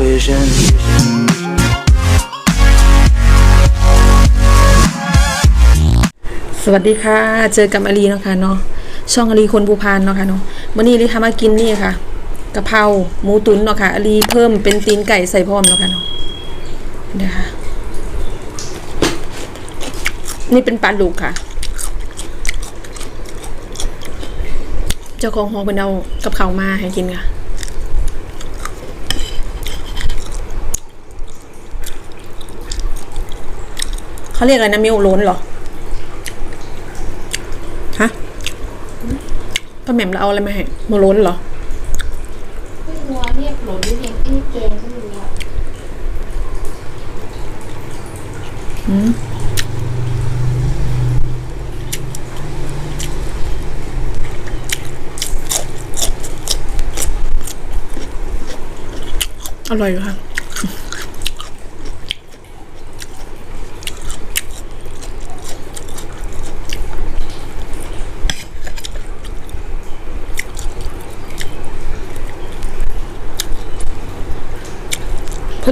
vision. สวัสดีค่ะ เจอกับอาลีนะคะเนาะ ช่องอาลีคนภูพานเนาะค่ะเนาะวันนี้อาลีทำมากินนี่ค่ะกะเพราหมูตุ๋นเนาะค่ะอาลีเพิ่มเป็นตีนไก่ใส่พร้อมเนาะค่ะเนาะเดี๋ยวค่ะ นี่เป็นปลาลูกค่ะเจ้าของห้องเป็นเอากับเขามาให้กินค่ะ เขาเรียกอะไรนะมิวโล้นเหรอฮะป้าแหม่มเราเอาอะไรมาให้โมโล้นเหรอไม่รู้ว่าเรียกหลนหรือเรียกไอ้แกงก็ไม่รู้อะอร่อยอยู่ค่ะ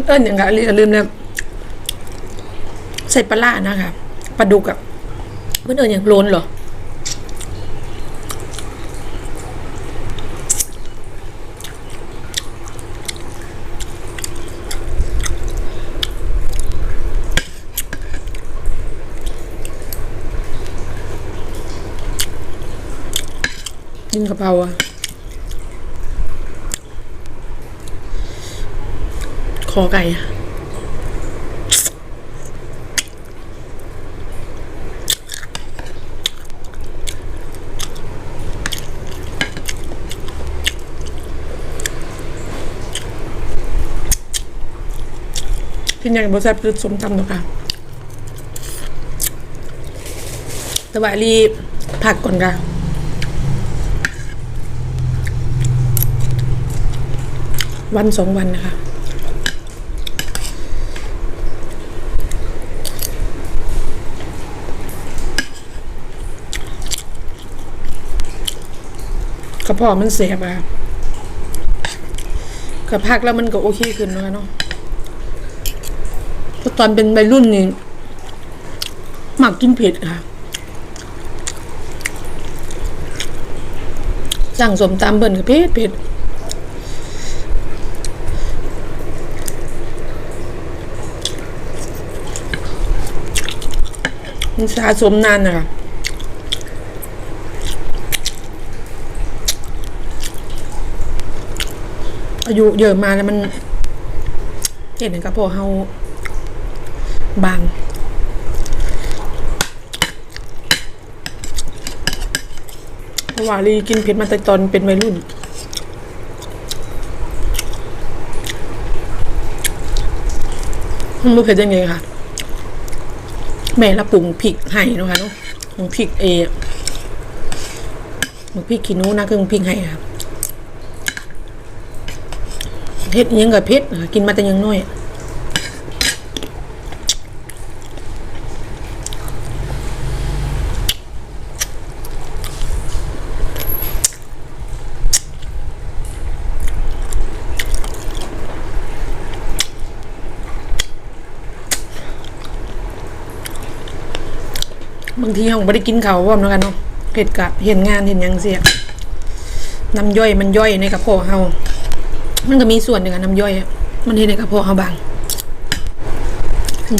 เพิ่นเอิญอย่างไรอย่าลืมเลยใส่ปลาร้านะคะปลาดุกอะเพิ่นเอิญอย่างโลนเหรอกินกะเพราอะ อไก่อะที่ยังบแซ่บคือสมตำเนาะค่ะแต่ว่ารีผักก่อนค่ะวันสองวันนะคะ กระเพาะมันเสียบอะกระพักแล้วมันก็โอเคขึ้นนะคะเนาะเพราะตอนเป็นวัยรุ่นนี่หมักกินเผ็ดค่ะสั่งสมตำเบิ่นกับเผ็ดเผ็ดมันสะสมนานนะคะ อายุเยอะมาแล้วมันเห็นกับพอเฮาบางวาลีกินเผ็ดมาแต่ตอนเป็นวัยรุ่นมันบ่เผ็ดยังไงค่ะ แม่ละปรุงพริกให้เนาะคะเนาะปรุงพริกเอหมึกพริกขี้นูนะคือพริกให้ครับ เผ็ดอิหยังกับเผ็ดกินมาแต่ยังน้อยบางทีเราไม่ได้กินเขาวพร้อมแล้วกันเนาะเห็ดกะเห็นงานเห็นยังเสียน้ำย่อยมันย่อยในกระเพาะเฮา มันก็มีส่วนหนึ่งอะน้ำย่อยอะมันเห็นในกระเพาะเฮาบาง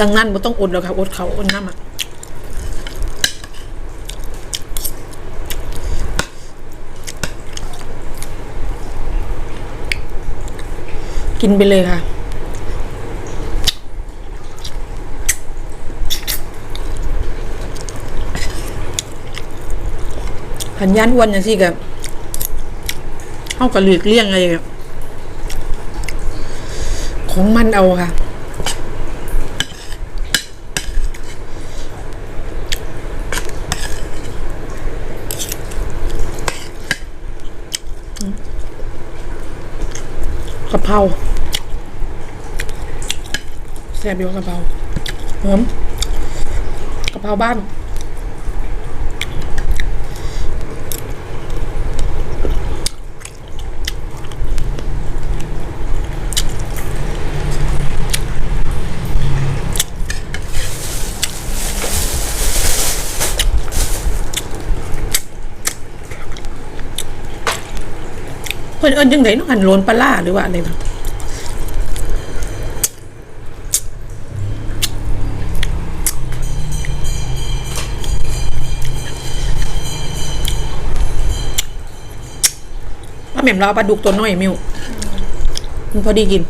ดังนั้นบ่ต้องอดหรอกค่ะอดเขาอดน้ำอะกินไปเลยค่ะพันย่านอ้วนอย่างสิกับเข้ากับหลีกเลี่ยงอะไรกับ ของมันเอาค่ะ กะเพราแซ่บอยู่กะเพราหอมกะเพราบ้าน พิ่นเอิ้นจังไดเนาะอันโลนปลาร้าหรือว่าอะไรนะว่าแม่มเราปลาดุกตัวน้อยมิวมันพอดีกิน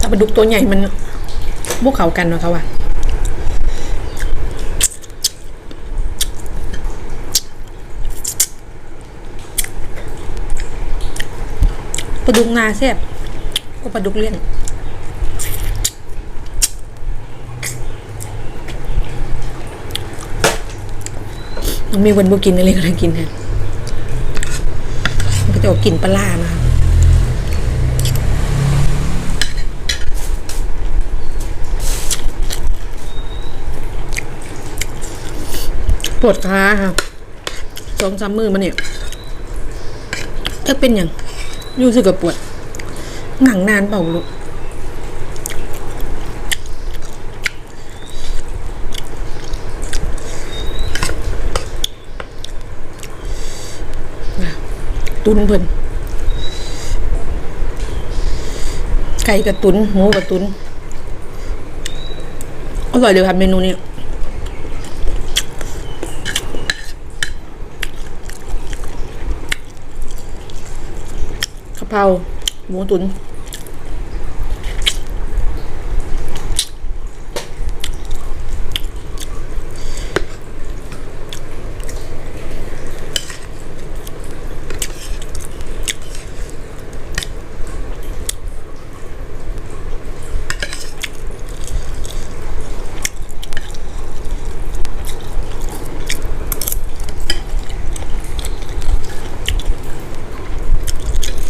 ถ้าปลาดุกตัวใหญ่มันบุกเขากันเนาะเขาว่า ปลาดุกนาแซ่บก็ปลาดุกเลี้ยงน้องมีวันบุกินอะไรก็ได้กินค่ะมันก็จะออกกลินปลาร้านะคะปวดขาค่ะสองสามมือมาเนี่ยถ้าเป็นอย่าง รู้สึกกับปวด หนังนานเปล่าลูกตุนเพิ่นไก่กับตุนหมูกับตุนอร่อยเลยค่ะเมนูนี้ กะเ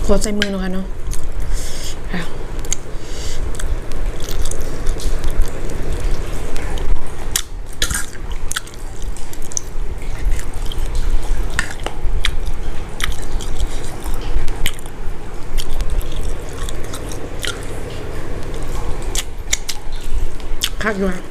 พราหมูตุนขอใส่มือหน่อยค่ะเนาะคักอยู่ค่ะ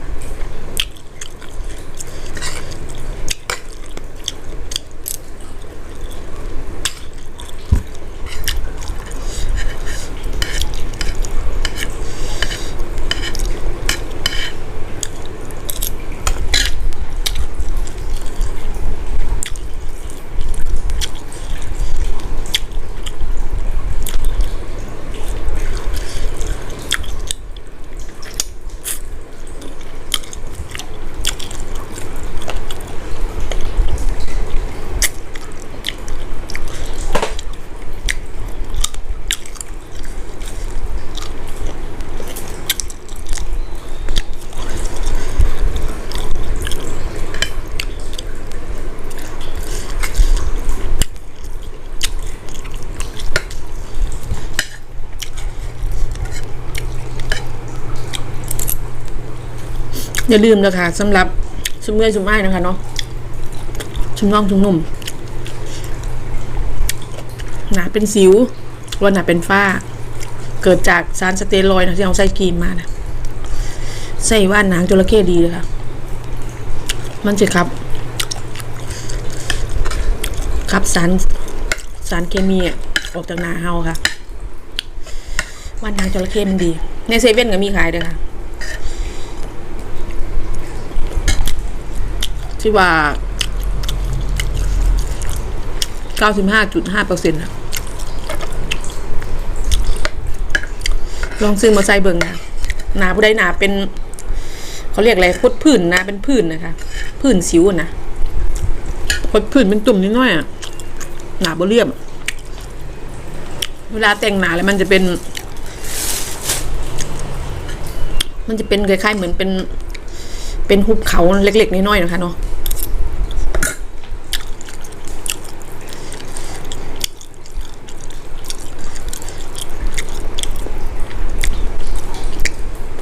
อย่าลืมนะคะสำหรับชุมเมื่อยชุมไอ้นะคะเนาะชุมน้องชุมนุ่มหนาเป็นสิววันหนาเป็นฝ้า เกิดจากสารสเตียรอยนะที่เราใส่ครีมมานะใส่ว่านหนางจระเข้ดีเลยค่ะ มันจะครับขับสารสารเคมีออกจากหนาเฮาค่ะว่านหนางจระเข้มันดี ในเซเว่นก็มีขายด้วยค่ะ ที่ว่า95.5เปอร์เซ็นต์ลองซื้อมาใส่เบิ่งนะหนาผู้ใดหนาเป็น เขาเรียกอะไรพดผื่นนะเป็นผื่นนะคะผื่นสิวนะพดผื่นเป็นตุ่มนิดหน่อยอะหนาบ่เรียบ เวลาแต่งหนาแล้วมันจะเป็น มันจะเป็นคล้ายๆเหมือนเป็น เป็นหุบเขาเล็กๆน้อยๆนะคะเนาะ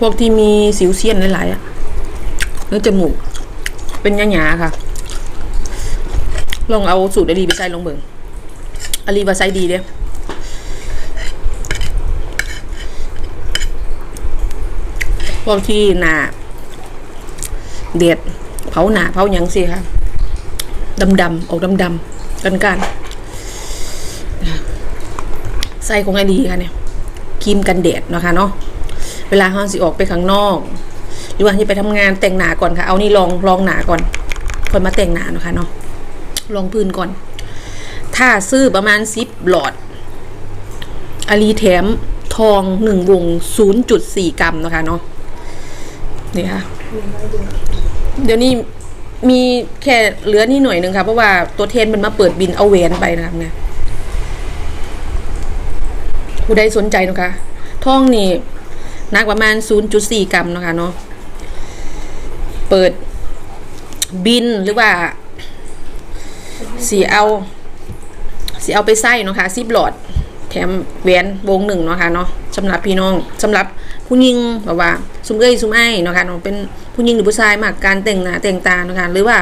วกที่มีสิวเซียนหลายๆอะเนื้อจมูก เป็นหยาๆค่ะ ลองเอาสูตรอลีไปใส่ลงเบิ่งอลีว่าใส่ดีเด้พวกที่หนาเด็ดเผาหนาเผาหยังสิค่ะดำๆออกดำๆกันกันใส่ของไอดีค่ะเนี่ยครีมกันแดดนะคะเนาะ เวลาเราสิออกไปข้างนอก หรือว่าจะไปทำงานแต่งหนาก่อนค่ะ เอานี่ลองลองหนาก่อนคนมาแต่งหนาเนาะคะเนาะลองพื้นก่อน ถ้าซื้อประมาณสิบหลอดอารีแถมทองหนึ่งวงศูนย์จุดสี่กรัมนะคะเนาะนี่ค่ะ เดี๋ยวนี้มีแค่เหลือนี่หน่อยหนึ่งค่ะ เพราะว่าตัวเทนมันมาเปิดบินเอาแหวนไปนะครับเนี่ยผู้ใดสนใจนะคะทองนี่ นักประมาณ 0.4 กรัมนะคะเนาะเปิดบินหรือว่าสีเอาสีเอาไปใส่นะคะซิบหลอด แถมแหวนวงหนึ่งนะคะเนาะสำหรับพี่น้องสำหรับผู้หญิงแบบว่าซุมเอ้ยซุมไอ้นะคะเนาะเป็นผู้หญิงหรือผู้ชายมากการแต่งหน้าแต่งตานะคะหรือว่า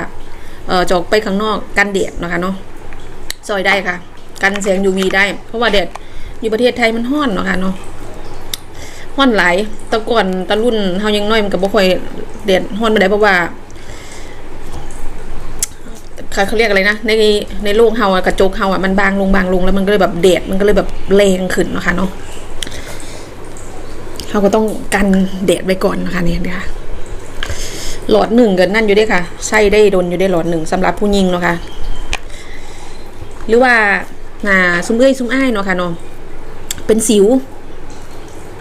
เออจอกไปข้างนอกกันแดดนะคะเนาะซอยได้ค่ะ กันแสง UV ได้ เพราะว่าแดดอยู่ประเทศไทยมันฮ้อนเนาะค่ะเนาะ ฮ้อนหลายตะก่อนตะรุ่นเฮายังน้อยมันก็บ่ค่อยแดดฮ้อนบ่ได้เพราะว่าเขาเขาเรียกอะไรนะ ในในโลกเฮาอะกระจกเฮาอะมันบางลงบางลงแล้วมันก็เลยแบบเดดมันก็เลยแบบแรงขึ้นเนาะคะเนาะเราก็ต้องกันแดดไว้ก่อนนะคะเนี่ยนะคะหลอดหนึ่งกันนั่นอยู่ด้วยค่ะ ใช้ได้โดนอยู่ได้หลอดหนึ่งสำหรับผู้หญิงเนาะค่ะหรือว่าหนาซุ้มเอ้ยซุ้มอ้ายเนาะค่ะเนาะเป็นสิว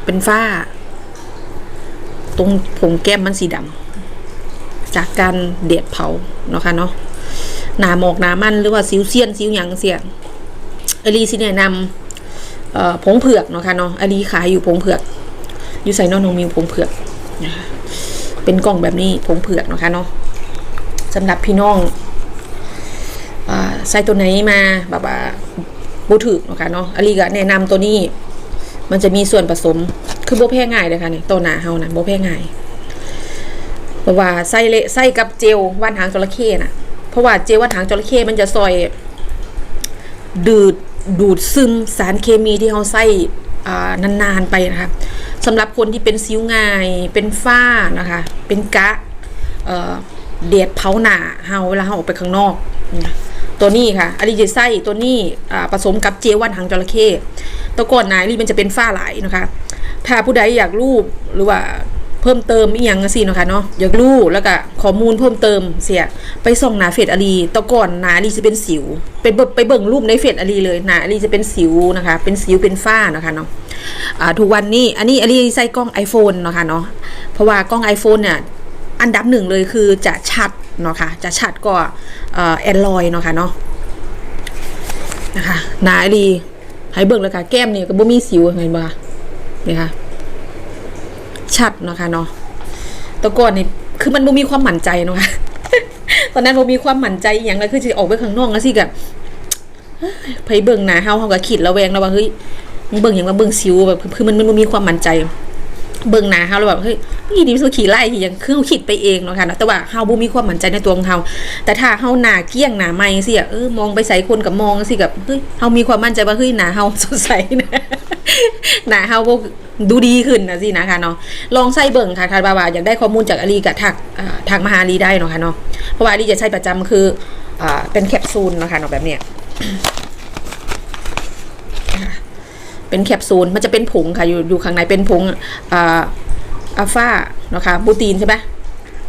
เป็นฝ้า ตรงผงแก้มมันสีดำจากการเดดเผาเนาะค่ะเนาะหนาหมอกหนามันหรือว่าซิวเซียนซิวหยังเสียอลีสิแนะนำผงเผือกเนาะค่ะเนาะอลีขายอยู่ผงเผือก อยู่ใส่นอนนงมิวผงเผือกนะคะเป็นกล่องแบบนี้ผงเผือกเนาะค่ะเนาะสำหรับพี่น้องอใส่ตัวไหนมาแบบว่าบูถึกเนาะค่ะเนาะอลีก็แนะนำตัวนี้ มันจะมีส่วนผสม คือโบแพ้ง่ายเลยค่ะนี่ตัวหนาเฮานะโบแพ้ง่ายเพราะว่าใส่เละใส่กับเจลว่านหางจระเข้น่ะ เพราะว่าเจลว่าถังจระเข้มันจะซอยดูดดูดซึมสารเคมีที่เขาใส่นานๆไปนะคะสำหรับคนที่เป็นซิวง่ายเป็นฝ้านะคะ เป็นกะเเดียดเผาหนาเฮาเวลาเฮาออกไปข้างนอกนะ ตัวนี้ค่ะอลิเจไส้ตัวนี้ผสมกับเจวันหางจระเข้ตัวก่อนนายลีมันจะเป็นฝ้าหลายนะคะ ถ้าผู้ใดอยากรูปหรือว่าเพิ่มเติมอีกอย่างสินะคะเนาะอยากรู้แล้วก็ข้อมูลเพิ่มเติมเสียไปส่องหนาเฟซอาลีตะก่อนหนาอาลีจะเป็นสิวไปเบิ่งไปเบิ่งรูปในเฟซอาลีเลยหนาอาลีจะเป็นสิวนะคะ เป็นสิวเป็นฝ้านะคะเนาะทุกวันนี้อันนี้อาลีใส่กล้อง iPhone นะคะเนาะเพราะว่ากล้อง iPhone เนี่ยอันดับหนึ่งเลยคือจะชัด เนาะค่ะจะชัดกว่าแอนดรอยเนาะค่ะเนาะนะคะหนาอาลีให้เบิ่งเลยค่ะแก้มเนี่ยก็บ่มีสิวเห็นบ่คะนี่ค่ะชัดเนาะค่ะเนาะต่ก่อนนี่คือมันบ่มีความหมั่นใจเนาะค่ะตอนนั้นบ่มีความหมั่นใจอย่างไรคือจะออกไปข้างนอกแล้วสิกับไปเบิ่งหน้าเฮาเฮาก็คิดระแวงแล้วว่าเฮ้ยมึงเบิ่งหยังว่าเบิ่งสิวแบบคือมันมันบ่มีความหมั่นใจ เบิ่งหน้าเฮาแล้วแบบเฮ้ย นี่ดิมันขี่ไล่ที่ยังคือเฮาคิดไปเองเนาะค่ะเนาะแต่ว่าเฮาบ่มีความมั่นใจในตัวของเฮาแต่ถ้าเฮาหน้าเกี้ยงหน้าใหม่สิอะเออมองไปใส่คนกับมองสิกับเฮ้ยเฮามีความมั่นใจว่าเฮ้ยหน้าเฮาสดใสนะหน้าเฮาบ่ดูดีขึ้นนะสินะคะเนาะลองใส่เบิ่งค่ะถ้าบ่าว่าอยากได้ข้อมูลจากอาลีก็ทักอ่าทักมหาลีได้เนาะค่ะเนาะเพราะว่าอาลีจะใช้ประจำคืออ่าเป็นแคปซูลเนาะค่ะเนาะแบบเนี้ยเป็นแคปซูลมันจะเป็นผงค่ะอยู่อยู่ข้างในเป็นผงอ่า อัลฟาเนาะค่ะบูตีนใช่ไหม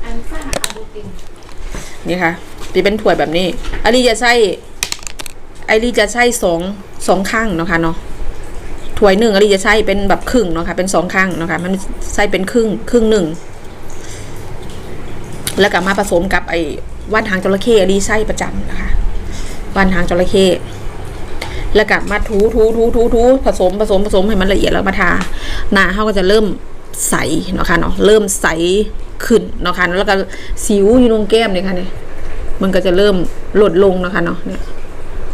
อันฝ้าอาบูตินนี่ค่ะจะเป็นถ้วยแบบนี้อาลีจะใส่อาลีจะใส่สองสองข้างเนาะค่ะเนาะถ้วยหนึ่งอาลีจะใส่เป็นแบบครึ่งเนาะค่ะเป็นสองข้างเนาะค่ะมันใส่เป็นครึ่งครึ่งหนึ่งแล้วก็มาผสมกับไอ้ว่านหางจระเข้อาลีใส่ประจำนะคะว่านหางจระเข้แล้วก็มาถูถูถูถูถูผสมผสมผสมให้มันละเอียดแล้วมาทาหน้าเขาก็จะเริ่ม ใสเนาะค่ะเนาะเริ่มใสขึ้นเนาะค่ะแล้วก็สิวอยู่ตรงแก้มเนี่ยค่ะเนี่ยมันก็จะเริ่มลดลงเนาะค่ะเนาะเนี่ย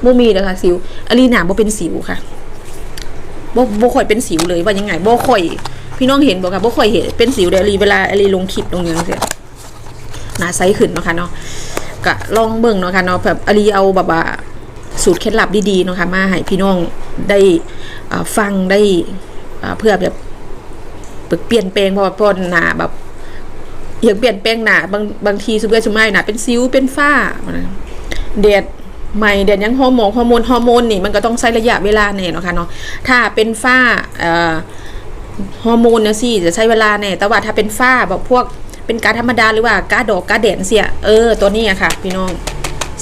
บ่มีนะคะสิวอลีหนาบ่เป็นสิวค่ะบ่บ่ค่อยเป็นสิวเลยว่ายังไงบ่ค่อย พี่น้องเห็นบ่ค่ะบ่ค่อยเห็นเป็นสิวเดี๋ยวอลีเวลาอลีลงคลิปลงอย่างเงี้ยหนาใสขึ้นเนาะค่ะเนาะก็ลองเบิ่งเนาะค่ะเนาะแบบอลีเอาแบบว่าสูตรเคล็ดลับดีๆเนาะค่ะมาให้พี่น้องได้ฟังได้เพื่อแบบ เปลี่ยนแปลงพราะว่าเพราะหนาแบบอย่ากเปลี่ยนแปลงหนาบางบางทีสุดเพื่อสุดไม่หนาเป็นซิวเป็นฝ้าเดดใหม่เดดยังฮอร์โมนฮอร์โมนฮอร์โมนนี่มันก็ต้องใช้ระยะเวลาแน่เนาะค่ะเนาะถ้าเป็นฝ้าฮอร์โมนเนี่ยสิจะใช้เวลาแน่แต่ว่าถ้าเป็นฝ้าแบบพวกเป็นการธรรมดาหรือว่าการดอกการแดดเสียเออตัวนี้อะค่ะ พี่น้อง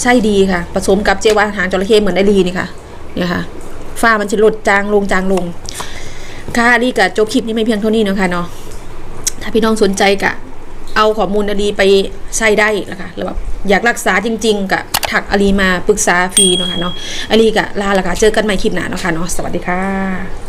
ใช่ดีค่ะ ผสมกับเจลอาหารจระเข้เหมือนไอรีนี่ค่ะเนี่ยค่ะฝ้ามันจะลดจางลงจางลง ค่ะดีกับจบคลิปนี้ไม่เพียงเท่านี้เนาะคะเนาะถ้าพี่น้องสนใจกะเอาข้อมูลอารีไปใช้ได้นะคะหรือแบบอยากรักษาจริง ๆกะถักอลีมาปรึกษาฟรีเนาะค่ะเนาะอลีกะลาละค่ะเจอกันใหม่คลิปหน้าเนาะค่ะเนาะสวัสดีค่ะ